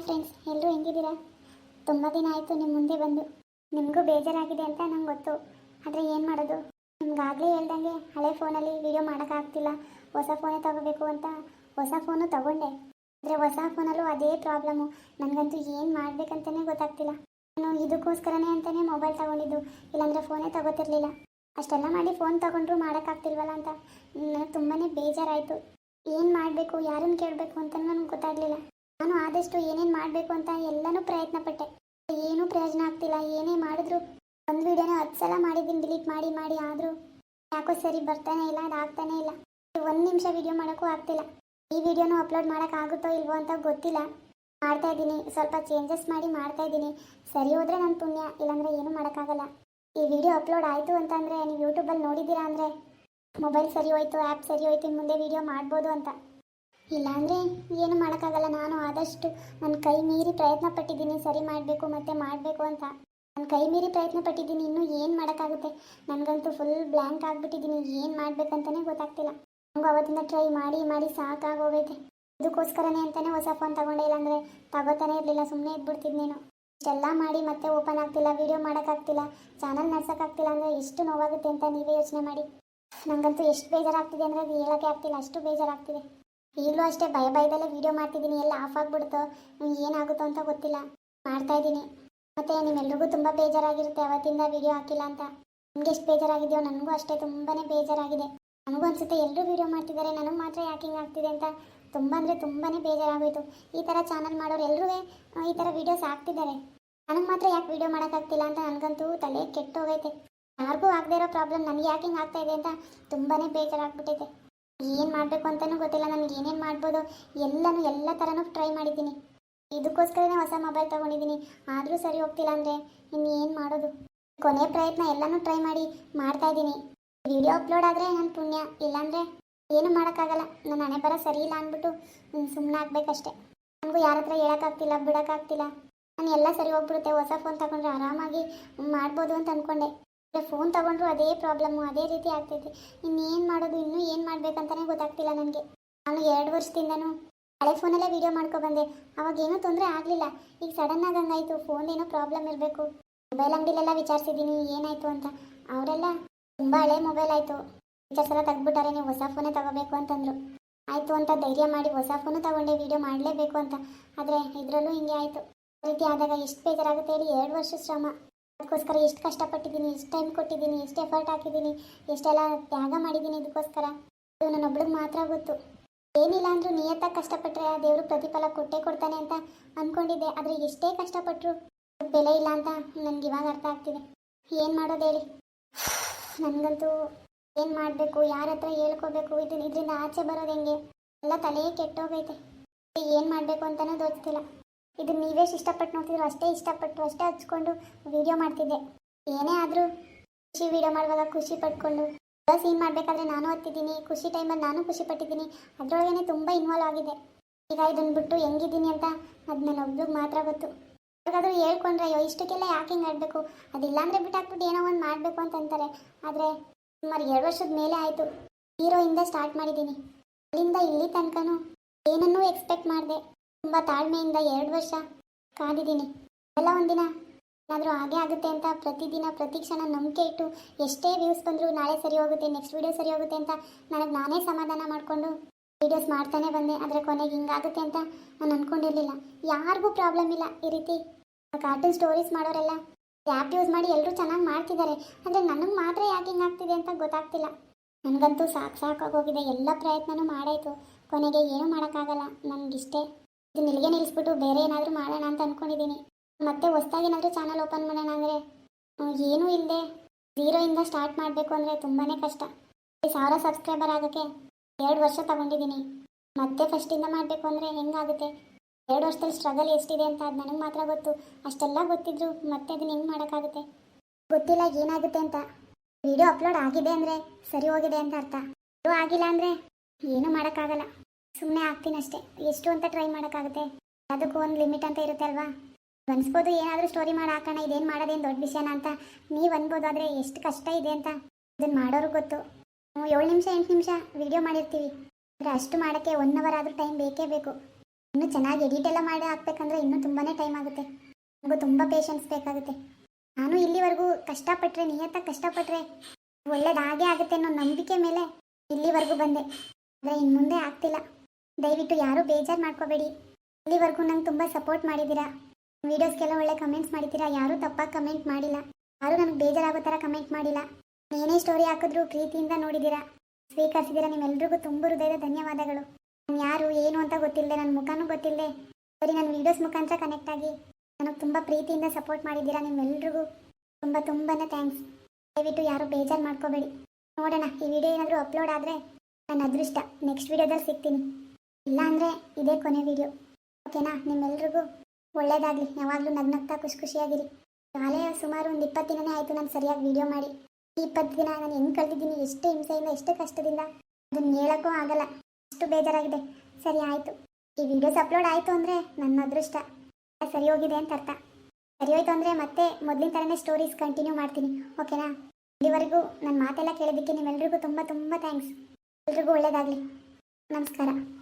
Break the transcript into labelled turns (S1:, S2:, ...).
S1: Hi friends ಎಲ್ಲರೂ ಹೆಂಗಿದ್ದೀರಾ? ತುಂಬ ದಿನ ಆಯಿತು ನಿಮ್ಮ ಮುಂದೆ ಬಂದು. ನಿಮಗೂ ಬೇಜಾರಾಗಿದೆ ಅಂತ ನಂಗೆ ಗೊತ್ತು. ಆದರೆ ಏನು ಮಾಡೋದು? ನಿಮ್ಗಾಗಲೇ ಹೇಳ್ದಂಗೆ ಹಳೆ ಫೋನಲ್ಲಿ ವೀಡಿಯೋ ಮಾಡೋಕ್ಕಾಗ್ತಿಲ್ಲ ಹೊಸ ಫೋನೇ ತಗೋಬೇಕು ಅಂತ ಹೊಸ ಫೋನು ತಗೊಂಡೆ. ಆದರೆ ಹೊಸ ಫೋನಲ್ಲೂ ಅದೇ ಪ್ರಾಬ್ಲಮ್ಮು ನನಗಂತೂ ಏನು ಮಾಡಬೇಕಂತಲೇ ಗೊತ್ತಾಗ್ತಿಲ್ಲ. ನಾನು ಇದಕ್ಕೋಸ್ಕರನೇ ಅಂತಲೇ ಮೊಬೈಲ್ ತಗೊಂಡಿದ್ದು. ಇಲ್ಲಾಂದರೆ ಫೋನೇ ತಗೋತಿರ್ಲಿಲ್ಲ. ಅಷ್ಟೆಲ್ಲ ಮಾಡಿ ಫೋನ್ ತಗೊಂಡ್ರು ಮಾಡೋಕ್ಕಾಗ್ತಿಲ್ವಲ್ಲ ಅಂತ. ನನಗೆ ತುಂಬಾ ಬೇಜಾರಾಯಿತು. ಏನು ಮಾಡಬೇಕು ಯಾರನ್ನು ಕೇಳಬೇಕು ಅಂತ ನನಗೆ ಗೊತ್ತಾಗಲಿಲ್ಲ. ನಾನು ಆದಷ್ಟು ಏನೇನು ಮಾಡಬೇಕು ಅಂತ ಎಲ್ಲನೂ ಪ್ರಯತ್ನ ಪಟ್ಟೆ ಏನೂ ಪ್ರಯೋಜನ ಆಗ್ತಿಲ್ಲ, ಏನೇ ಮಾಡಿದ್ರು. ಒಂದು ವಿಡಿಯೋನ ಹತ್ತು ಸಲ ಮಾಡಿದ್ದೀನಿ, ಡಿಲೀಟ್ ಮಾಡಿ ಮಾಡಿ, ಆದರೂ. ಯಾಕೋ ಸರಿ ಬರ್ತಾನೆ ಇಲ್ಲ, ಅದು ಆಗ್ತಾನೆ ಇಲ್ಲ. ಒಂದು ನಿಮಿಷ ವಿಡಿಯೋ ಮಾಡೋಕ್ಕೂ ಆಗ್ತಿಲ್ಲ. ಈ ವಿಡಿಯೋನು ಅಪ್ಲೋಡ್ ಮಾಡೋಕ್ಕಾಗುತ್ತೋ ಇಲ್ವೋ ಅಂತ ಗೊತ್ತಿಲ್ಲ. ಮಾಡ್ತಾ ಇದ್ದೀನಿ, ಸ್ವಲ್ಪ ಚೇಂಜಸ್ ಮಾಡಿ ಮಾಡ್ತಾ ಇದ್ದೀನಿ. ಸರಿ ಹೋದರೆ ನನ್ನ ಪುಣ್ಯ, ಇಲ್ಲಾಂದರೆ ಏನೂ ಮಾಡೋಕ್ಕಾಗಲ್ಲ. ಈ ವಿಡಿಯೋ ಅಪ್ಲೋಡ್ ಆಯಿತು ಅಂತಂದರೆ, ನೀವು ಯೂಟ್ಯೂಬಲ್ಲಿ ನೋಡಿದ್ದೀರಾ ಅಂದರೆ, ಮೊಬೈಲ್ ಸರಿ ಹೋಯ್ತು ಆ್ಯಪ್ ಸರಿ ಹೋಯ್ತು ಇನ್ನು ಮುಂದೆ ವಿಡಿಯೋ ಮಾಡ್ಬೋದು ಅಂತ. ಇಲ್ಲಾಂದರೆ ಏನು ಮಾಡೋಕ್ಕಾಗಲ್ಲ. ನಾನು ಆದಷ್ಟು ನನ್ನ ಕೈ ಮೀರಿ ಪ್ರಯತ್ನ ಪಟ್ಟಿದ್ದೀನಿ. ಸರಿ ಮಾಡಬೇಕು ಮತ್ತು ಮಾಡಬೇಕು ಅಂತ. ನನ್ನ ಕೈ ಮೀರಿ ಪ್ರಯತ್ನ ಪಟ್ಟಿದ್ದೀನಿ. ಇನ್ನೂ ಏನು ಮಾಡೋಕ್ಕಾಗುತ್ತೆ? ನನಗಂತೂ ಫುಲ್ ಬ್ಲ್ಯಾಂಕ್ ಆಗಿಬಿಟ್ಟಿದ್ದೀನಿ. ಏನು ಮಾಡಬೇಕಂತಲೇ ಗೊತ್ತಾಗ್ತಿಲ್ಲ. ನನಗೂ ಅವತ್ತಿಂದ ಟ್ರೈ ಮಾಡಿ ಮಾಡಿ ಸಾಕಾಗೋಗೈತೆ. ಇದಕ್ಕೋಸ್ಕರನೇ ಅಂತಲೇ ಹೊಸ ಫೋನ್ ತಗೊಂಡೆ. ಇಲ್ಲಾಂದರೆ ತಗೋತಾನೆ ಇರಲಿಲ್ಲ. ಸುಮ್ಮನೆ ಇದ್ಬಿಡ್ತಿದ್ನೇನು ಇಷ್ಟೆಲ್ಲ ಮಾಡಿ ಮತ್ತೆ ಓಪನ್ ಆಗ್ತಿಲ್ಲ. ವೀಡಿಯೋ ಮಾಡೋಕ್ಕಾಗ್ತಿಲ್ಲ. ಚಾನಲ್ ನಡ್ಸೋಕ್ಕಾಗ್ತಿಲ್ಲ ಅಂದರೆ ಎಷ್ಟು ನೋವಾಗುತ್ತೆ ಅಂತ ನೀವೇ ಯೋಚನೆ ಮಾಡಿ. ನನಗಂತೂ ಎಷ್ಟು ಬೇಜಾರಾಗ್ತಿದೆ ಅಂದರೆ ಅದು ಹೇಳೋಕ್ಕೆ ಆಗ್ತಿಲ್ಲ. ಅಷ್ಟು ಬೇಜಾರಾಗ್ತಿದೆ. ಈಗಲೂ ಅಷ್ಟೇ ಭಯ ಭಯದಲ್ಲೇ ವಿಡಿಯೋ ಮಾಡ್ತಿದ್ದೀನಿ. ಎಲ್ಲ ಆಫ್ ಆಗಿಬಿಡ್ತೋ. ಏನಾಗುತ್ತೋ ಅಂತ ಗೊತ್ತಿಲ್ಲ. ಮಾಡ್ತಾ ಇದ್ದೀನಿ. ಮತ್ತು ನಿಮ್ಮೆಲ್ರಿಗೂ ತುಂಬ ಬೇಜಾರಾಗಿರುತ್ತೆ. ಅವತ್ತಿಂದ ವಿಡಿಯೋ ಹಾಕಿಲ್ಲ ಅಂತ. ನಿಮ್ಗೆ ಎಷ್ಟು ಬೇಜಾರಾಗಿದೆಯೋ ನನಗೂ ಅಷ್ಟೇ. ತುಂಬಾ ಬೇಜಾರಾಗಿದೆ. ನನಗೂ ಅನಿಸುತ್ತೆ ಎಲ್ಲರೂ ವಿಡಿಯೋ ಮಾಡ್ತಿದ್ದಾರೆ. ನನಗೆ ಮಾತ್ರ ಯಾಕೆ ಹಿಂಗೆ ಆಗ್ತಿದೆ ಅಂತ. ತುಂಬ ಅಂದರೆ ತುಂಬಾ ಬೇಜಾರಾಗೋಯಿತು. ಈ ಥರ ಚಾನಲ್ ಮಾಡೋರು ಎಲ್ಲರೂ ಈ ಥರ ವೀಡಿಯೋಸ್ ಹಾಕ್ತಿದ್ದಾರೆ. ನನಗೆ ಮಾತ್ರ ಯಾಕೆ ವಿಡಿಯೋ ಮಾಡೋಕ್ಕಾಗ್ತಿಲ್ಲ ಅಂತ ನನಗಂತೂ ತಲೆ ಕೆಟ್ಟೋಗೈತೆ. ಯಾರಿಗೂ ಆಗದೆ ಇರೋ ಪ್ರಾಬ್ಲಮ್ ನನಗೆ ಯಾಕೆ ಆಗ್ತಾಯಿದೆ ಆಗ್ತಾ ಅಂತ ತುಂಬಾ ಬೇಜಾರಾಗ್ಬಿಟ್ಟೈತೆ. ಏನು ಮಾಡಬೇಕು ಅಂತಲೂ ಗೊತ್ತಿಲ್ಲ. ನನಗೆ ಏನೇನು ಮಾಡ್ಬೋದು, ಎಲ್ಲನೂ ಎಲ್ಲ ಥರನೂ ಟ್ರೈ ಮಾಡಿದ್ದೀನಿ. ಇದಕ್ಕೋಸ್ಕರನೇ ಹೊಸ ಮೊಬೈಲ್ ತೊಗೊಂಡಿದ್ದೀನಿ. ಆದರೂ ಸರಿ ಹೋಗ್ತಿಲ್ಲ ಅಂದರೆ ಇನ್ನು ಏನು ಮಾಡೋದು? ಕೊನೆ ಪ್ರಯತ್ನ ಎಲ್ಲನೂ ಟ್ರೈ ಮಾಡಿ ಮಾಡ್ತಾ ಇದ್ದೀನಿ. ವಿಡಿಯೋ ಅಪ್ಲೋಡ್ ಆದರೆ ನನ್ನ ಪುಣ್ಯ, ಇಲ್ಲಾಂದರೆ ಏನು ಮಾಡೋಕ್ಕಾಗಲ್ಲ. ನನ್ನ ಹಣೆ ಬರ ಸರಿ ಇಲ್ಲ ಅಂದ್ಬಿಟ್ಟು ಸುಮ್ಮನೆ ಆಗಬೇಕಷ್ಟೆ. ನನಗೂ ಯಾರ ಹತ್ರ ಹೇಳೋಕ್ಕಾಗ್ತಿಲ್ಲ, ಬಿಡೋಕ್ಕಾಗ್ತಿಲ್ಲ. ನಾನು ಎಲ್ಲ ಸರಿ ಹೋಗ್ಬಿಡುತ್ತೆ. ಹೊಸ ಫೋನ್ ತಗೊಂಡ್ರೆ ಆರಾಮಾಗಿ ಮಾಡ್ಬೋದು ಅಂತ ಅಂದ್ಕೊಂಡೆ ಫೋನ್ ತಗೊಂಡ್ರು ಅದೇ ಪ್ರಾಬ್ಲಮ್ಮು ಅದೇ ರೀತಿ ಆಗ್ತೈತಿ. ಇನ್ನೇನು ಮಾಡೋದು, ಇನ್ನೂ ಏನು ಮಾಡಬೇಕಂತಲೇ ಗೊತ್ತಾಗ್ತಿಲ್ಲ ನನಗೆ. ನಾನು ಎರಡು ವರ್ಷದಿಂದನೂ ಹಳೆ ಫೋನಲ್ಲೇ ವೀಡಿಯೋ ಮಾಡ್ಕೊಬಂದೆ ಅವಾಗ ಏನೂ ತೊಂದರೆ ಆಗಲಿಲ್ಲ. ಈಗ ಸಡನ್ನಾಗಿ ಹಂಗಾಯ್ತು. ಫೋನ್ ಏನೋ ಪ್ರಾಬ್ಲಮ್ ಇರಬೇಕು. ಮೊಬೈಲ್ ಅಂಗಡಿಲೆಲ್ಲ ವಿಚಾರಿಸಿದ್ದೀನಿ, ಏನಾಯಿತು ಅಂತ. ಅವರೆಲ್ಲ ತುಂಬ ಹಳೆ ಮೊಬೈಲ್ ಆಯಿತು. ಫೀಚರ್ಸ್ ಎಲ್ಲ ನೀವು ಹೊಸ ಫೋನೇ ತಗೋಬೇಕು ಅಂತಂದರು. ಆಯಿತು ಅಂತ ಧೈರ್ಯ ಮಾಡಿ ಹೊಸ ಫೋನು ತಗೊಂಡೆ ವೀಡಿಯೋ ಮಾಡಲೇಬೇಕು ಅಂತ. ಆದರೆ ಇದರಲ್ಲೂ ಹಿಂಗೆ ಆಯಿತು. ಆದಾಗ ಎಷ್ಟು ಬೇಜಾರಾಗುತ್ತೆ ಹೇಳಿ, ಎರಡು ವರ್ಷ ಶ್ರಮ. ಅದಕ್ಕೋಸ್ಕರ ಎಷ್ಟು ಕಷ್ಟಪಟ್ಟಿದ್ದೀನಿ, ಎಷ್ಟು ಟೈಮ್ ಕೊಟ್ಟಿದ್ದೀನಿ, ಎಷ್ಟು ಎಫರ್ಟ್ ಹಾಕಿದ್ದೀನಿ, ಎಷ್ಟೆಲ್ಲ ತ್ಯಾಗ ಮಾಡಿದ್ದೀನಿ ಇದಕ್ಕೋಸ್ಕರ? ಅದು ನನ್ನೊಬ್ಳಿಗೆ ಮಾತ್ರ ಗೊತ್ತು. ಏನಿಲ್ಲ ಅಂದರೂ ನಿಯತ್ತಾಗಿ ಕಷ್ಟಪಟ್ಟರೆ ಆ ದೇವರು ಪ್ರತಿಫಲ ಕೊಟ್ಟೇ ಕೊಡ್ತಾನೆ ಅಂತ ಅಂದ್ಕೊಂಡಿದ್ದೆ ಆದರೆ ಎಷ್ಟೇ ಕಷ್ಟಪಟ್ಟರು ಬೆಲೆ ಇಲ್ಲ ಅಂತ ನನಗೆ ಇವಾಗ ಅರ್ಥ ಆಗ್ತಿದೆ. ಏನು ಮಾಡೋದು ಹೇಳಿ? ನನಗಂತೂ ಏನು ಮಾಡಬೇಕು, ಯಾರ ಹತ್ರ ಹೇಳ್ಕೋಬೇಕು ಇದನ್ನ ಇದರಿಂದ ಆಚೆ ಬರೋದು ಹೆಂಗೆ? ಎಲ್ಲ ತಲೆಯೇ ಕೆಟ್ಟೋಗೈತೆ. ಏನು ಮಾಡಬೇಕು ಅಂತಲೂ ತೋಚ್ತಿಲ್ಲ. ಇದು ನೀವೇ ಇಷ್ಟಪಟ್ಟು ನೋಡ್ತಿದ್ರು ಅಷ್ಟೇ ಇಷ್ಟಪಟ್ಟು ಅಷ್ಟೇ ಹಚ್ಕೊಂಡು ವಿಡಿಯೋ ಮಾಡ್ತಿದ್ದೆ. ಏನೇ ಆದರೂ ಖುಷಿ ವಿಡಿಯೋ ಮಾಡುವಾಗ ಖುಷಿ ಪಟ್ಕೊಂಡು. ಸೀನ್ ಮಾಡಬೇಕಾದ್ರೆ ನಾನು ಹತ್ತಿದ್ದೀನಿ, ಖುಷಿ ಟೈಮಲ್ಲಿ ನಾನು ಖುಷಿ ಪಟ್ಟಿದ್ದೀನಿ. ಅದರೊಳಗೇ ತುಂಬ ಇನ್ವಾಲ್ವ್ ಆಗಿದೆ. ಈಗ ಇದನ್ನು ಬಿಟ್ಟು ಹೆಂಗಿದ್ದೀನಿ ಅಂತ ಅದು ನನ್ನ ಮಾತ್ರ ಗೊತ್ತು. ಯಾರಿಗಾದ್ರೂ ಹೇಳ್ಕೊಂಡ್ರೆ, ಅಯ್ಯೋ, ಇಷ್ಟಕ್ಕೆಲ್ಲ ಯಾಕೆ ಹಿಂಗೆ ಆಡಬೇಕು? ಬಿಟ್ಟು ಬಿಟ್ಟಾಕ್ಬಿಟ್ಟು ಏನೋ ಒಂದು ಮಾಡಬೇಕು ಅಂತ ಅಂತಾರೆ. ಆದರೆ ಸುಮಾರು ಎರಡು ವರ್ಷದ ಮೇಲೆ ಆಯಿತು. ಹೀರೋಯಿಂದ ಸ್ಟಾರ್ಟ್ ಮಾಡಿದ್ದೀನಿ. ಅಲ್ಲಿಂದ ಇಲ್ಲಿ ತನಕನೂ ಏನನ್ನೂ ಎಕ್ಸ್ಪೆಕ್ಟ್ ಮಾಡಿದೆ. ತುಂಬ ತಾಳ್ಮೆಯಿಂದ ಎರಡು ವರ್ಷ ಕಾದಿದ್ದೀನಿ. ಎಲ್ಲ ಒಂದಿನ ಏನಾದರೂ ಹಾಗೆ ಆಗುತ್ತೆ ಅಂತ ಪ್ರತಿದಿನ, ಪ್ರತಿ ಕ್ಷಣ ನಂಬಿಕೆ ಇಟ್ಟು ಎಷ್ಟೇ ವ್ಯೂಸ್ ಬಂದರೂ ನಾಳೆ ಸರಿ ಹೋಗುತ್ತೆ ನೆಕ್ಸ್ಟ್ ವೀಡಿಯೋ ಸರಿ ಹೋಗುತ್ತೆ ಅಂತ ನನಗೆ ನಾನೇ ಸಮಾಧಾನ ಮಾಡಿಕೊಂಡು ವೀಡಿಯೋಸ್ ಮಾಡ್ತಾನೆ ಬಂದೆ. ಆದರೆ ಕೊನೆಗೆ ಹಿಂಗಾಗುತ್ತೆ ಅಂತ ನಾನು ಅಂದ್ಕೊಂಡಿರಲಿಲ್ಲ ಯಾರಿಗೂ ಪ್ರಾಬ್ಲಮ್ ಇಲ್ಲ ಈ ರೀತಿ ಕಾರ್ಟೂನ್ ಸ್ಟೋರೀಸ್ ಮಾಡೋರೆಲ್ಲ. ಆ್ಯಪ್ ಯೂಸ್ ಮಾಡಿ ಎಲ್ಲರೂ ಚೆನ್ನಾಗಿ ಮಾಡ್ತಿದ್ದಾರೆ. ಆದರೆ ನನಗೆ ಮಾತ್ರ ಯಾಕೆ ಹಿಂಗಾಗ್ತಿದೆ ಅಂತ ಗೊತ್ತಾಗ್ತಿಲ್ಲ. ನನಗಂತೂ ಸಾಕು ಸಾಕಾಗೋಗಿದೆ ಎಲ್ಲ ಪ್ರಯತ್ನನೂ ಮಾಡಾಯಿತು. ಕೊನೆಗೆ ಏನೂ ಮಾಡೋಕ್ಕಾಗಲ್ಲ. ನನಗಿಷ್ಟೇ. ಇದು ನಿಲ್ಗೆ ನಿಲ್ಲಿಸ್ಬಿಟ್ಟು ಬೇರೆ ಏನಾದರೂ ಮಾಡೋಣ ಅಂತ ಅಂದ್ಕೊಂಡಿದ್ದೀನಿ ಮತ್ತೆ ಹೊಸ್ದಾಗಿ ಏನಾದರೂ ಚಾನಲ್ ಓಪನ್ ಮಾಡೋಣ ಅಂದರೆ ಏನೂ ಇಲ್ಲದೆ ಜೀರೋಯಿಂದ ಸ್ಟಾರ್ಟ್ ಮಾಡಬೇಕು ಅಂದರೆ ತುಂಬಾ ಕಷ್ಟ. ಸಾವಿರ ಸಬ್ಸ್ಕ್ರೈಬರ್ ಆಗೋಕ್ಕೆ ಎರಡು ವರ್ಷ ತಗೊಂಡಿದ್ದೀನಿ. ಮತ್ತೆ ಫಸ್ಟಿಂದ ಮಾಡಬೇಕು ಅಂದರೆ ಹೆಂಗಾಗುತ್ತೆ? ಎರಡು ವರ್ಷದಲ್ಲಿ ಸ್ಟ್ರಗಲ್ ಎಷ್ಟಿದೆ ಅಂತ ಅದು ನನಗೆ ಮಾತ್ರ ಗೊತ್ತು. ಅಷ್ಟೆಲ್ಲ ಗೊತ್ತಿದ್ರು ಮತ್ತೆ ಅದನ್ನ ಹೆಂಗೆ ಮಾಡೋಕ್ಕಾಗುತ್ತೆ? ಗೊತ್ತಿಲ್ಲ ಏನಾಗುತ್ತೆ ಅಂತ. ವಿಡಿಯೋ ಅಪ್ಲೋಡ್ ಆಗಿದೆ ಅಂದರೆ ಸರಿ ಹೋಗಿದೆ ಅಂತ ಅರ್ಥ. ವಿಡಿಯೋ ಆಗಿಲ್ಲ ಅಂದರೆ ಏನೂ ಮಾಡೋಕ್ಕಾಗಲ್ಲ. ಸುಮ್ಮನೆ ಆಗ್ತೀನಿ ಅಷ್ಟೇ. ಎಷ್ಟು ಅಂತ ಟ್ರೈ ಮಾಡೋಕ್ಕಾಗುತ್ತೆ? ಅದಕ್ಕೂ ಒಂದು ಲಿಮಿಟ್ ಅಂತ ಇರುತ್ತೆ ಅಲ್ವಾ? ಅನ್ಸ್ಬೋದು ಏನಾದರೂ ಸ್ಟೋರಿ ಮಾಡಿ ಹಾಕೋಣ ಇದೇನು ಮಾಡೋದೇನು ದೊಡ್ಡ ವಿಷಯನ ಅಂತ. ನೀವು ಅನ್ಬೋದು ಆದರೆ ಎಷ್ಟು ಕಷ್ಟ ಇದೆ ಅಂತ. ಇದನ್ನು ಮಾಡೋರು ಗೊತ್ತು. ಏಳು ನಿಮಿಷ, ಎಂಟು ನಿಮಿಷ ವೀಡಿಯೋ ಮಾಡಿರ್ತೀವಿ. ಆದರೆ ಅಷ್ಟು ಮಾಡೋಕ್ಕೆ ಒನ್ ಅವರ್ ಆದರೂ ಟೈಮ್ ಬೇಕೇ ಬೇಕು. ಇನ್ನೂ ಚೆನ್ನಾಗಿ ಎಡಿಟ್ ಎಲ್ಲ ಮಾಡಿ ಹಾಕ್ಬೇಕಂದ್ರೆ ಇನ್ನೂ ತುಂಬಾ ಟೈಮ್ ಆಗುತ್ತೆ. ನನಗೂ ತುಂಬ ಪೇಷನ್ಸ್ ಬೇಕಾಗುತ್ತೆ. ನಾನು ಇಲ್ಲಿವರೆಗೂ ಕಷ್ಟಪಟ್ಟರೆ ನಿಯತ್ತ ಕಷ್ಟಪಟ್ಟರೆ ಒಳ್ಳೇದಾಗೇ ಆಗುತ್ತೆ ಅನ್ನೋ ನಂಬಿಕೆ ಮೇಲೆ ಇಲ್ಲಿವರೆಗೂ ಬಂದೆ. ಆದರೆ ಇನ್ನು ಮುಂದೆ ಆಗ್ತಿಲ್ಲ. ದಯವಿಟ್ಟು ಯಾರೂ ಬೇಜಾರು ಮಾಡ್ಕೋಬೇಡಿ. ಇಲ್ಲಿವರೆಗೂ ನಂಗೆ ತುಂಬ ಸಪೋರ್ಟ್ ಮಾಡಿದ್ದೀರಾ. ವೀಡಿಯೋಸ್ಗೆಲ್ಲ ಒಳ್ಳೆ ಕಮೆಂಟ್ಸ್ ಮಾಡಿದ್ದೀರಾ. ಯಾರೂ ತಪ್ಪಾಗಿ ಕಮೆಂಟ್ ಮಾಡಿಲ್ಲ. ಯಾರೂ ನನಗೆ ಬೇಜಾರಾಗೋ ಥರ ಕಮೆಂಟ್ ಮಾಡಿಲ್ಲ. ಏನೇ ಸ್ಟೋರಿ ಹಾಕಿದ್ರು ಪ್ರೀತಿಯಿಂದ ನೋಡಿದ್ದೀರಾ. ಸ್ವೀಕರಿಸಿದ್ದೀರಾ. ನಿಮ್ಮೆಲ್ಲರಿಗೂ ತುಂಬ ಹೃದಯದ ಧನ್ಯವಾದಗಳು. ನಾನು ಯಾರು, ಏನು ಅಂತ ಗೊತ್ತಿಲ್ಲದೆ ನನ್ನ ಮುಖನೂ ಗೊತ್ತಿಲ್ಲದೆ ಸರಿ ನನ್ನ ವೀಡಿಯೋಸ್ ಮುಖಾಂತರ ಕನೆಕ್ಟ್ ಆಗಿ. ನನಗೆ ತುಂಬ ಪ್ರೀತಿಯಿಂದ ಸಪೋರ್ಟ್ ಮಾಡಿದ್ದೀರಾ ನಿಮ್ಮೆಲ್ಲರಿಗೂ ತುಂಬ ತುಂಬಾ ಥ್ಯಾಂಕ್ಸ್ ದಯವಿಟ್ಟು ಯಾರು ಬೇಜಾರು ಮಾಡ್ಕೋಬೇಡಿ. ನೋಡೋಣ, ಈ ವಿಡಿಯೋ ಏನಾದರೂ ಅಪ್ಲೋಡ್ ಆದರೆ ನನ್ನ ಅದೃಷ್ಟ. ನೆಕ್ಸ್ಟ್ ವಿಡಿಯೋದಲ್ಲಿ ಸಿಗ್ತೀನಿ. ಇಲ್ಲ ಅಂದರೆ ಇದೇ ಕೊನೆ ವಿಡಿಯೋ ಓಕೆನಾ? ನಿಮ್ಮೆಲ್ರಿಗೂ ಒಳ್ಳೇದಾಗಲಿ. ಯಾವಾಗಲೂ ನಗ್ನಗ್ತಾ ಖುಷಿ ಖುಷಿಯಾಗಿರಿ. ನಾಳೆ ಸುಮಾರು ಒಂದು ಇಪ್ಪತ್ತು ದಿನನೇ ಆಯಿತು ನಾನು ಸರಿಯಾಗಿ ವಿಡಿಯೋ ಮಾಡಿ. ಈ ಇಪ್ಪತ್ತು ದಿನ ನಾನು ಹೆಂಗೆ ಕಲ್ತಿದ್ದೀನಿ ಎಷ್ಟು ಹಿಂಸೆಯಿಂದ ಎಷ್ಟು ಕಷ್ಟದಿಂದ ಅದನ್ನು ಹೇಳೋಕ್ಕೂ ಆಗಲ್ಲ. ಅಷ್ಟು ಬೇಜಾರಾಗಿದೆ. ಸರಿ, ಆಯಿತು. ಈ ವಿಡಿಯೋಸ್ ಅಪ್ಲೋಡ್ ಆಯಿತು ಅಂದರೆ ನನ್ನ ಅದೃಷ್ಟ. ಸರಿ ಹೋಗಿದೆ ಅಂತ ಅರ್ಥ. ಸರಿ ಹೋಯ್ತು ಅಂದರೆ ಮತ್ತೆ ಮೊದಲಿನ ಥರನೇ ಸ್ಟೋರೀಸ್ ಕಂಟಿನ್ಯೂ ಮಾಡ್ತೀನಿ. ಓಕೆನಾ? ಇಲ್ಲಿವರೆಗೂ ನನ್ನ ಮಾತೆಲ್ಲ ಕೇಳೋದಕ್ಕೆ ನಿಮ್ಮೆಲ್ರಿಗೂ ತುಂಬ ತುಂಬ ಥ್ಯಾಂಕ್ಸ್ ಎಲ್ರಿಗೂ ಒಳ್ಳೇದಾಗಲಿ. ನಮಸ್ಕಾರ.